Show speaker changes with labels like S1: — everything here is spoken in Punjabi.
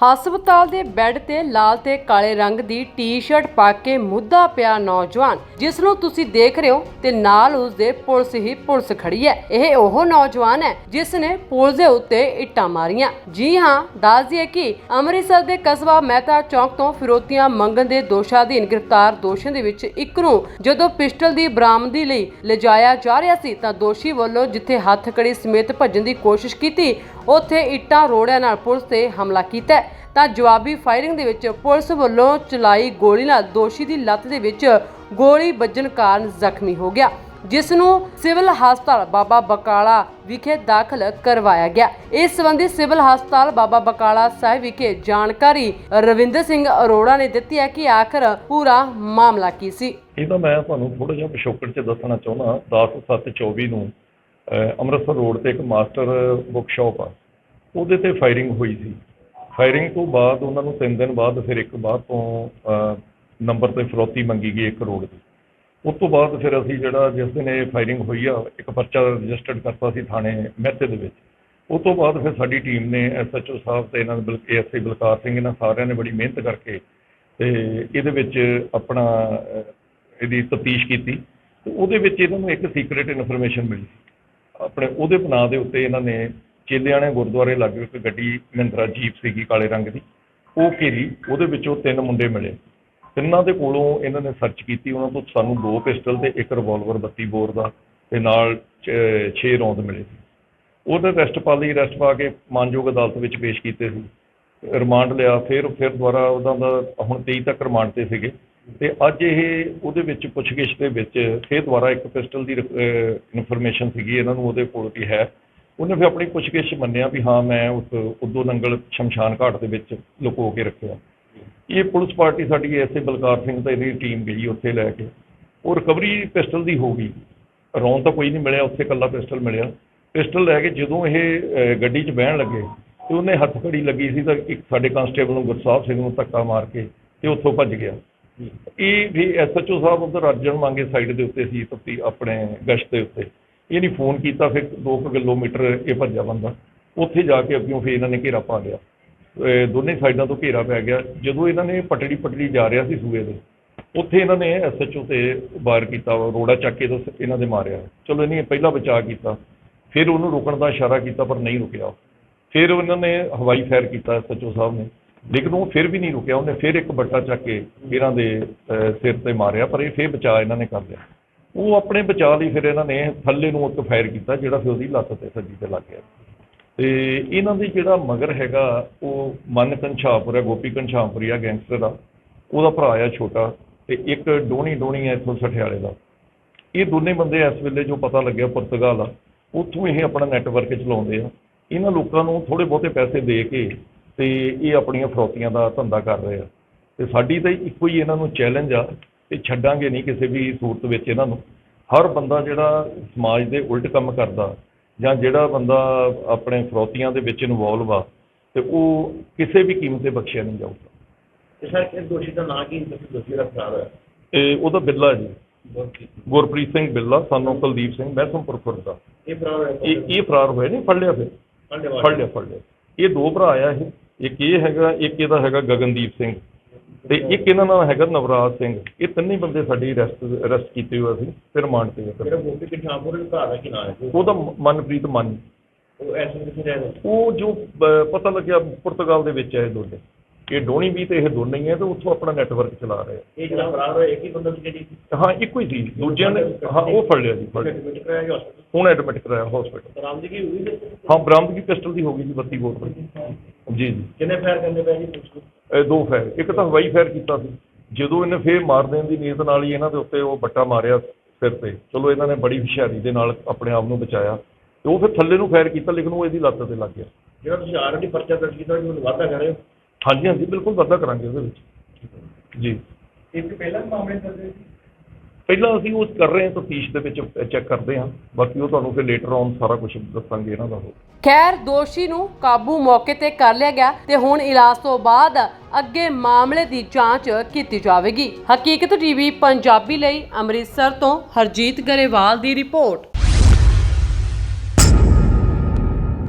S1: ਹਸਪਤਾਲ ਦੇ ਬੈੱਡ ਤੇ ਲਾਲ ਤੇ ਕਾਲੇ ਰੰਗ ਦੀ ਟੀ-ਸ਼ਰਟ ਪਾ ਕੇ ਮੁੱਦਾ ਪਿਆ ਨੌਜਵਾਨ ਜਿਸ ਨੂੰ ਤੁਸੀਂ ਦੇਖ ਰਹੇ ਹੋ ਤੇ ਨਾਲ ਉਸ ਦੇ ਪੁਲਿਸ ਹੀ ਪੁਲਿਸ ਖੜੀ ਹੈ। ਇਹ ਉਹ ਨੌਜਵਾਨ ਹੈ ਜਿਸ ਨੇ ਪੁਲਿਸ ਦੇ ਉੱਤੇ ਇੱਟਾਂ ਮਾਰੀਆਂ। ਜੀ ਹਾਂ, ਦੱਸ ਦਈਏ ਕਿ ਅੰਮ੍ਰਿਤਸਰ ਦੇ ਕਸਬਾ ਮਹਿਤਾ ਚੌਕ ਤੋਂ ਫਿਰੋਤੀਆਂ ਮੰਗਣ ਦੇ ਦੋਸ਼ਾਂ ਅਧੀਨ ਗ੍ਰਿਫਤਾਰ ਦੋਸ਼ੀਆਂ ਦੇ ਵਿੱਚ ਇੱਕ ਨੂੰ ਜਦੋਂ ਪਿਸਟਲ ਦੀ ਬਰਾਮਦੀ ਲਈ ਲਿਜਾਇਆ ਜਾ ਰਿਹਾ ਸੀ ਤਾਂ ਦੋਸ਼ੀ ਵੱਲੋਂ ਜਿੱਥੇ ਹੱਥ ਕੜੀ ਸਮੇਤ ਭੱਜਣ ਦੀ ਕੋਸ਼ਿਸ਼ ਕੀਤੀ, ਉੱਥੇ ਇੱਟਾਂ ਰੋੜਿਆਂ ਨਾਲ ਪੁਲਿਸ ਤੇ ਹਮਲਾ ਕੀਤਾ ਤਾਂ ਜਵਾਬੀ ਫਾਇਰਿੰਗ ਦੇ ਵਿੱਚ ਪੁਲਿਸ ਵੱਲੋਂ ਚਲਾਈ ਗੋਲੀ ਨਾਲ ਦੋਸ਼ੀ ਦੀ ਲੱਤ ਦੇ ਵਿੱਚ ਗੋਲੀ ਵੱਜਣ ਕਾਰਨ ਜ਼ਖਮੀ ਹੋ ਗਿਆ, ਜਿਸ ਨੂੰ ਸਿਵਲ ਹਸਪਤਾਲ ਬਾਬਾ ਬਕਾਲਾ ਵਿਖੇ ਦਾਖਲ ਕਰਵਾਇਆ ਗਿਆ। ਇਸ ਸੰਬੰਧੀ ਸਿਵਲ ਹਸਪਤਾਲ ਬਾਬਾ ਬਕਾਲਾ ਸਾਹਿਬ ਵਿਖੇ ਜਾਣਕਾਰੀ ਰਵਿੰਦਰ ਸਿੰਘ ਅਰੋੜਾ ਨੇ ਦਿੱਤੀ ਹੈ ਕਿ ਆਖਰ ਪੂਰਾ ਮਾਮਲਾ ਕੀ ਸੀ।
S2: ਇਹ ਤਾਂ ਮੈਂ ਤੁਹਾਨੂੰ ਥੋੜਾ ਜਿਹਾ ਪਿਛੋਕੜ ਚ ਦੱਸਣਾ ਚਾਹੁੰਦਾ 10/7/24 ਨੂੰ ਅੰਮ੍ਰਿਤਸਰ ਰੋਡ ਤੇ ਇੱਕ ਮਾਸਟਰ ਬੁੱਕ ਸ਼ਾਪ ਆ, ਉਹਦੇ ਤੇ ਫਾਇਰਿੰਗ ਹੋਈ ਸੀ। ਫਾਇਰਿੰਗ ਤੋਂ ਬਾਅਦ ਉਹਨਾਂ ਨੂੰ 3 ਦਿਨ ਬਾਅਦ ਫਿਰ ਇੱਕ ਬਾਅਦ ਤੋਂ ਨੰਬਰ ਤੇ ਫਰੋਤੀ ਮੰਗੀ ਗਈ ਇੱਕ ਕਰੋੜ ਦੀ। ਉਸ ਤੋਂ ਬਾਅਦ ਫਿਰ ਅਸੀਂ ਜਿਹੜਾ ਜਿਸ ਦਿਨ ਇਹ ਫਾਇਰਿੰਗ ਹੋਈ ਆ, ਇੱਕ ਪਰਚਾ ਰਜਿਸਟਰਡ ਕਰਤਾ ਸੀ ਥਾਣੇ ਮਹਿਤੇ ਦੇ ਵਿੱਚ। ਉਸ ਤੋਂ ਬਾਅਦ ਫਿਰ ਸਾਡੀ ਟੀਮ ਨੇ ਐਸਐਚਓ ਸਾਹਿਬ ਤੇ ਇਹਨਾਂ ਦੇ ਏਐਸਆਈ ਬਲਕਾਰ ਸਿੰਘ, ਇਹਨਾਂ ਸਾਰਿਆਂ ਨੇ ਬੜੀ ਮਿਹਨਤ ਕਰਕੇ ਤੇ ਇਹਦੇ ਵਿੱਚ ਆਪਣਾ ਇਹਦੀ ਤਫਤੀਸ਼ ਕੀਤੀ। ਤੇ ਉਹਦੇ ਵਿੱਚ ਇਹਨਾਂ ਨੂੰ ਇੱਕ ਸੀਕ੍ਰੀਟ ਇਨਫੋਰਮੇਸ਼ਨ ਮਿਲੀ। ਆਪਣੇ ਉਹਦੇ ਬਣਾ ਦੇ ਉੱਤੇ ਇਹਨਾਂ ਨੇ ਚੇਲਿਆਣੇ ਗੁਰਦੁਆਰੇ ਲਾਗੇ ਇੱਕ ਗੱਡੀ ਮਹਿੰਦਰਾ ਜੀਪ ਸੀਗੀ ਕਾਲੇ ਰੰਗ ਦੀ, ਉਹ ਘੇਰੀ, ਉਹਦੇ ਵਿੱਚੋਂ ਤਿੰਨ ਮੁੰਡੇ ਮਿਲੇ। ਤਿੰਨਾਂ ਦੇ ਕੋਲੋਂ ਇਹਨਾਂ ਨੇ ਸਰਚ ਕੀਤੀ, ਉਹਨਾਂ ਤੋਂ ਸਾਨੂੰ ਦੋ ਪਿਸਟਲ ਤੇ ਇੱਕ ਰਿਵਾਲਵਰ 32 ਬੋਰ ਦਾ ਤੇ ਨਾਲ 6 ਰੌਂਦ ਮਿਲੇ ਸੀ। ਉਹਦੇ ਅਰੈਸਟ ਪਾ ਲਈ ਅਰੈਸਟ ਪਾ ਕੇ ਮਾਨਯੋਗ ਅਦਾਲਤ ਵਿੱਚ ਪੇਸ਼ ਕੀਤੇ ਸੀ। ਰਿਮਾਂਡ ਲਿਆ, ਫਿਰ ਫਿਰ ਦੁਬਾਰਾ ਉਹਨਾਂ ਦਾ ਹੁਣ 23 ਤੱਕ ਰਿਮਾਂਡ ਤੇ ਸੀਗੇ। ਤੇ ਅੱਜ ਇਹ ਉਹਦੇ ਵਿੱਚ ਪੁੱਛਗਿੱਛ ਦੇ ਵਿੱਚ ਫਿਰ ਦੁਬਾਰਾ ਇੱਕ ਪਿਸਟਲ ਦੀ ਇਨਫੋਰਮੇਸ਼ਨ ਸੀਗੀ, ਇਹਨਾਂ ਨੂੰ ਉਹਦੇ ਕੋਲ ਵੀ ਹੈ। ਉਹਨੇ ਫਿਰ ਆਪਣੀ ਪੁੱਛਗਿੱਛ ਮੰਨਿਆ ਵੀ ਹਾਂ ਮੈਂ ਉਸ ਉਦੋਂ ਨੰਗਲ ਸ਼ਮਸ਼ਾਨ ਘਾਟ ਦੇ ਵਿੱਚ ਲੁਕੋ ਕੇ ਰੱਖਿਆ। ਇਹ ਪੁਲਿਸ ਪਾਰਟੀ ਸਾਡੀ ਐਸਏ ਬਲਕਾਰ ਸਿੰਘ ਤੇ ਇਹਦੀ ਟੀਮ ਗਈ ਉੱਥੇ ਲੈ ਕੇ। ਉਹ ਰਿਕਵਰੀ ਪਿਸਟਲ ਦੀ ਹੋ ਗਈ। ਰੌਂਦ ਤਾਂ ਕੋਈ ਨਹੀਂ ਮਿਲਿਆ ਉੱਥੇ ਇਕੱਲਾ ਪਿਸਟਲ ਮਿਲਿਆ। ਪਿਸਟਲ ਲੈ ਕੇ ਜਦੋਂ ਇਹ ਗੱਡੀ 'ਚ ਬਹਿਣ ਲੱਗੇ ਤੇ ਉਹਨੇ ਹੱਥ ਘੜੀ ਲੱਗੀ ਸੀ ਤਾਂ ਇੱਕ ਸਾਡੇ ਕਾਂਸਟੇਬਲ ਨੂੰ ਗੁਰਸਾਹਿਬ ਸਿੰਘ ਨੂੰ ਧੱਕਾ ਮਾਰ ਕੇ ਤੇ ਉੱਥੋਂ ਭੱਜ ਗਿਆ। ਇਹ ਵੀ ਐਸਐਚਓ ਸਾਹਿਬ ਉਧਰ ਅਰਜਨ ਮੰਗੇ ਸਾਈਡ ਦੇ ਉੱਤੇ ਸੀ ਤਪਤੀ ਆਪਣੇ ਗਸ਼ਤ ਦੇ ਉੱਤੇ। ਇਹ ਨਹੀਂ ਫੋਨ ਕੀਤਾ, ਫਿਰ 2 ਕਿਲੋਮੀਟਰ ਇਹ ਭੱਜਿਆ ਬੰਦਾ। ਉੱਥੇ ਜਾ ਕੇ ਅੱਗਿਓਂ ਫਿਰ ਇਹਨਾਂ ਨੇ ਘੇਰਾ ਪਾ ਲਿਆ। ਦੋਨੇ ਸਾਈਡਾਂ ਤੋਂ ਘੇਰਾ ਪੈ ਗਿਆ। ਜਦੋਂ ਇਹਨਾਂ ਨੇ ਪਟੜੀ ਪਟੜੀ ਜਾ ਰਿਹਾ ਸੀ ਸੂਏ ਦੇ, ਉੱਥੇ ਇਹਨਾਂ ਨੇ ਐਸਐਚਓ ਤੇ ਵਾਰ ਕੀਤਾ, ਰੋੜਾ ਚੱਕ ਕੇ ਤਾਂ ਇਹਨਾਂ ਦੇ ਮਾਰਿਆ। ਚਲੋ ਇਹਨੇ ਪਹਿਲਾਂ ਬਚਾਅ ਕੀਤਾ, ਫਿਰ ਉਹਨੂੰ ਰੁਕਣ ਦਾ ਇਸ਼ਾਰਾ ਕੀਤਾ, ਪਰ ਨਹੀਂ ਰੁਕਿਆ। ਫਿਰ ਉਹਨਾਂ ਨੇ ਹਵਾਈ ਫਾਇਰ ਕੀਤਾ ਐਸਐਚਓ ਸਾਹਿਬ ਨੇ। ਲੇਕਿਨ ਉਹ ਫਿਰ ਵੀ ਨਹੀਂ ਰੁਕਿਆ। ਉਹਨੇ ਫਿਰ ਇੱਕ ਬੱਟਾ ਚੱਕ ਕੇ ਇਹਨਾਂ ਦੇ ਸਿਰ ਤੇ ਮਾਰਿਆ, ਪਰ ਇਹ ਫਿਰ ਬਚਾਅ ਇਹਨਾਂ ਨੇ ਕਰ ਲਿਆ। ਉਹ ਆਪਣੇ ਬਚਾਅ ਲਈ ਫਿਰ ਇਹਨਾਂ ਨੇ ਥੱਲੇ ਨੂੰ ਇੱਕ ਫਾਇਰ ਕੀਤਾ, ਜਿਹੜਾ ਫਿਰ ਉਹਦੀ ਲੱਤ ਤੇ ਸੱਜੀ ਤੇ ਲੱਗ ਗਿਆ। ਤੇ ਇਹਨਾਂ ਦੇ ਜਿਹੜਾ ਮਗਰ ਹੈਗਾ, ਉਹ ਮਨ ਕੰਛਾਪੁਰ ਹੈ, ਗੋਪੀ ਕੰਛਾਪੁਰੀ ਆ, ਗੈਂਗਸਟਰ ਆ। ਉਹਦਾ ਭਰਾ ਆ ਛੋਟਾ ਤੇ ਇੱਕ ਡੋਣੀ ਡੋਣੀ ਹੈ ਇੱਥੋਂ ਸਠਿਆਲੇ ਦਾ। ਇਹ ਦੋਨੇ ਬੰਦੇ ਇਸ ਵੇਲੇ ਜੋ ਪਤਾ ਲੱਗਿਆ ਪੁਰਤਗਾਲ ਆ, ਉੱਥੋਂ ਇਹ ਆਪਣਾ ਨੈਟਵਰਕ ਚਲਾਉਂਦੇ ਆ। ਇਹਨਾਂ ਲੋਕਾਂ ਨੂੰ ਥੋੜੇ ਬਹੁਤੇ ਪੈਸੇ ਦੇ ਕੇ ਤੇ ਇਹ ਆਪਣੀਆਂ ਫਰੋਤੀਆਂ ਦਾ ਧੰਦਾ ਕਰ ਰਹੇ ਆ। ਤੇ ਸਾਡੀ ਤਾਂ ਇੱਕੋ ਹੀ ਇਹਨਾਂ ਨੂੰ ਚੈਲੰਜ ਆ ਤੇ ਛੱਡਾਂਗੇ ਨਹੀਂ ਕਿਸੇ ਵੀ ਸੂਰਤ ਵਿੱਚ ਇਹਨਾਂ ਨੂੰ। ਹਰ ਬੰਦਾ ਜਿਹੜਾ ਸਮਾਜ ਦੇ ਉਲਟ ਕੰਮ ਕਰਦਾ ਜਾਂ ਜਿਹੜਾ ਬੰਦਾ ਆਪਣੇ ਫਰੋਤੀਆਂ ਦੇ ਵਿੱਚ ਇਨਵੋਲਵ ਆ ਤੇ ਉਹ ਕਿਸੇ ਵੀ ਕੀਮਤ ਤੇ ਬਖਸ਼ਿਆ ਨਹੀਂ ਜਾਊਗਾ।
S3: ਤੇ ਸਰ ਇਹ ਦੋਸ਼ੀ ਦਾ ਨਾਂ ਕੀ ਤੁਸੀਂ ਦੋਸ਼ੀ ਦਾ ਫਰਾਰ ਹੈ
S2: ਤੇ ਉਹਦਾ ਬਿੱਲਾ ਜੀ। ਗੁਰਪ੍ਰੀਤ ਸਿੰਘ। ਬਿੱਲਾ ਸਾਨੂੰ ਕੁਲਦੀਪ ਸਿੰਘ ਮਹਿਸਮਪੁਰ ਖੁਰਦ ਦਾ
S3: ਇਹ ਫਰਾਰ ਹੈ
S2: ਇਹ ਇਹ ਫਰਾਰ ਹੋਏ ਨਹੀਂ ਫੜ ਲਿਆ ਫਿਰ। ਫੜ ਲਿਆ ਫੜ ਲਿਆ। ਇਹ ਦੋ ਭਰਾ ਆ ਇਹ। ਇੱਕ ਇਹ ਹੈਗਾ ਇੱਕ ਇਹਦਾ ਹੈਗਾ ਗਗਨਦੀਪ ਸਿੰਘ। ਤੇ ਇੱਕ ਇਹਨਾਂ ਨਾਲ ਹੈਗਾ ਨਵਰਾਜ ਸਿੰਘ। ਇਹ ਤਿੰਨੇ ਬੰਦੇ ਸਾਡੀ ਅਰੈਸਟ ਅਰੈਸਟ ਕੀਤੇ ਹੋਏ ਸੀ ਫਿਰ ਰਿਮਾਂਡ ਤੇ
S3: ਜਿਹੜਾ। ਗੋਪੀ ਕਿਠਾਪੁਰ ਦੇ ਘਰ ਦਾ ਕੀ ਹੈ?
S2: ਉਹਦਾ ਮਨਪ੍ਰੀਤ ਮਨ।
S3: ਉਹ ਐਸੇ ਕਿੱਥੇ ਰਹਿੰਦੇ?
S2: ਉਹ ਜੋ ਪਤਾ ਲੱਗਿਆ ਪੁਰਤਗਾਲ ਦੇ ਵਿੱਚ ਹੈ ਇਹ ਦੋਨੇ। ਇਹ ਡੋਣੀ ਵੀ ਤੇ ਇਹ ਦੋਨੇ ਹੀ ਹੈ ਤੇ ਉੱਥੋਂ ਆਪਣਾ ਨੈਟਵਰਕ ਚਲਾ ਰਹੇ
S3: ਇਹ ਜਿਹੜਾ ਫਰਾਰ ਹੋਇਆ ਇੱਕ ਹੀ ਬੰਦਾ ਸੀ ਜਿਹੜੀ?
S2: ਹਾਂ ਇੱਕੋ ਹੀ ਸੀ। ਦੂਜਿਆਂ ਨੇ ਹਾਂ ਉਹ ਫੜ ਲਿਆ ਜੀ ਫੜ ਲਿਆ।
S3: ਐਡਮਿਟ ਕਰਾਇਆ ਗਿਆ ਹਸਪਤਾਲ
S2: ਹੁਣ ਐਡਮਿਟ ਕਰਾਇਆ ਹਸਪੀਟਲ
S3: ਬਰਾਮਦਗੀ ਹੋਈ ਤੇ
S2: ਹਾਂ ਬਰਾਮਦਗੀ ਪਿਸਟਲ ਦੀ ਹੋ ਗਈ ਜੀ 32 ਬੋਰ ਦੀ ਜੀ ਜੀ।
S3: ਕਿੰਨੇ ਫਾਇਰ ਕਰਨੇ ਪਏ ਜੀ ਪੁਲਿਸ ਨੂੰ?
S2: ਦੋ ਫਾਇਰ ਇੱਕ ਤਾਂ ਹਵਾਈ ਫਾਇਰ ਕੀਤਾ ਸੀ। ਜਦੋਂ ਇਹਨੇ ਫੇਰ ਮਾਰ ਦੇਣ ਦੀ ਨੀਅਤ ਨਾਲ ਹੀ ਇਹਨਾਂ ਦੇ ਉੱਤੇ ਉਹ ਬੱਟਾ ਮਾਰਿਆ ਸਿਰ ਤੇ। ਚਲੋ ਇਹਨਾਂ ਨੇ ਬੜੀ ਹੁਸ਼ਿਆਰੀ ਦੇ ਨਾਲ ਆਪਣੇ ਆਪ ਨੂੰ ਬਚਾਇਆ। ਤੇ ਉਹ ਫਿਰ ਥੱਲੇ ਨੂੰ ਫਾਇਰ ਕੀਤਾ ਲੇਕਿਨ ਉਹ ਇਹਦੀ ਲੱਤ ਤੇ ਲੱਗ ਗਿਆ।
S3: ਜਿਹੜਾ ਤੁਸੀਂ ਆਲਰੇਡੀ ਪਰਚਾ ਦਰਜ ਕੀਤਾ ਉਹਨੂੰ ਵਾਅਦਾ ਕਰ ਰਹੇ ਹੋ
S2: ਹਾਂਜੀ ਹਾਂਜੀ ਬਿਲਕੁਲ ਵਾਧਾ ਕਰਾਂਗੇ ਉਹਦੇ ਵਿੱਚ। ਜੀ।
S3: ਇੱਕ ਪਹਿਲਾਂ ਮਾਮਲੇ ਦਰਜ ਸੀ
S2: ਪਹਿਲਾਂ ਅਸੀਂ ਉਹ ਕਰ ਰਹੇ ਹਾਂ ਤਫਤੀਸ਼ ਦੇ ਵਿੱਚ ਚੈੱਕ ਕਰਦੇ ਹਾਂ। ਬਾਕੀ ਉਹ ਤੁਹਾਨੂੰ ਫਿਰ ਲੇਟਰ ਔਨ ਸਾਰਾ ਕੁਝ ਦੱਸਾਂਗੇ ਇਹਨਾਂ ਦਾ
S1: ਖੈਰ, ਦੋਸ਼ੀ ਨੂੰ ਕਾਬੂ ਮੌਕੇ ਤੇ ਕਰ ਲਿਆ ਗਿਆ ਤੇ ਹੁਣ ਇਲਾਜ ਤੋਂ ਬਾਅਦ ਅੱਗੇ ਮਾਮਲੇ ਦੀ ਜਾਂਚ ਕੀਤੀ ਜਾਵੇਗੀ। ਹਕੀਕਤ ਟੀਵੀ ਪੰਜਾਬੀ ਲਈ ਅੰਮ੍ਰਿਤਸਰ ਤੋਂ ਹਰਜੀਤ ਗਰੇਵਾਲ ਦੀ ਰਿਪੋਰਟ।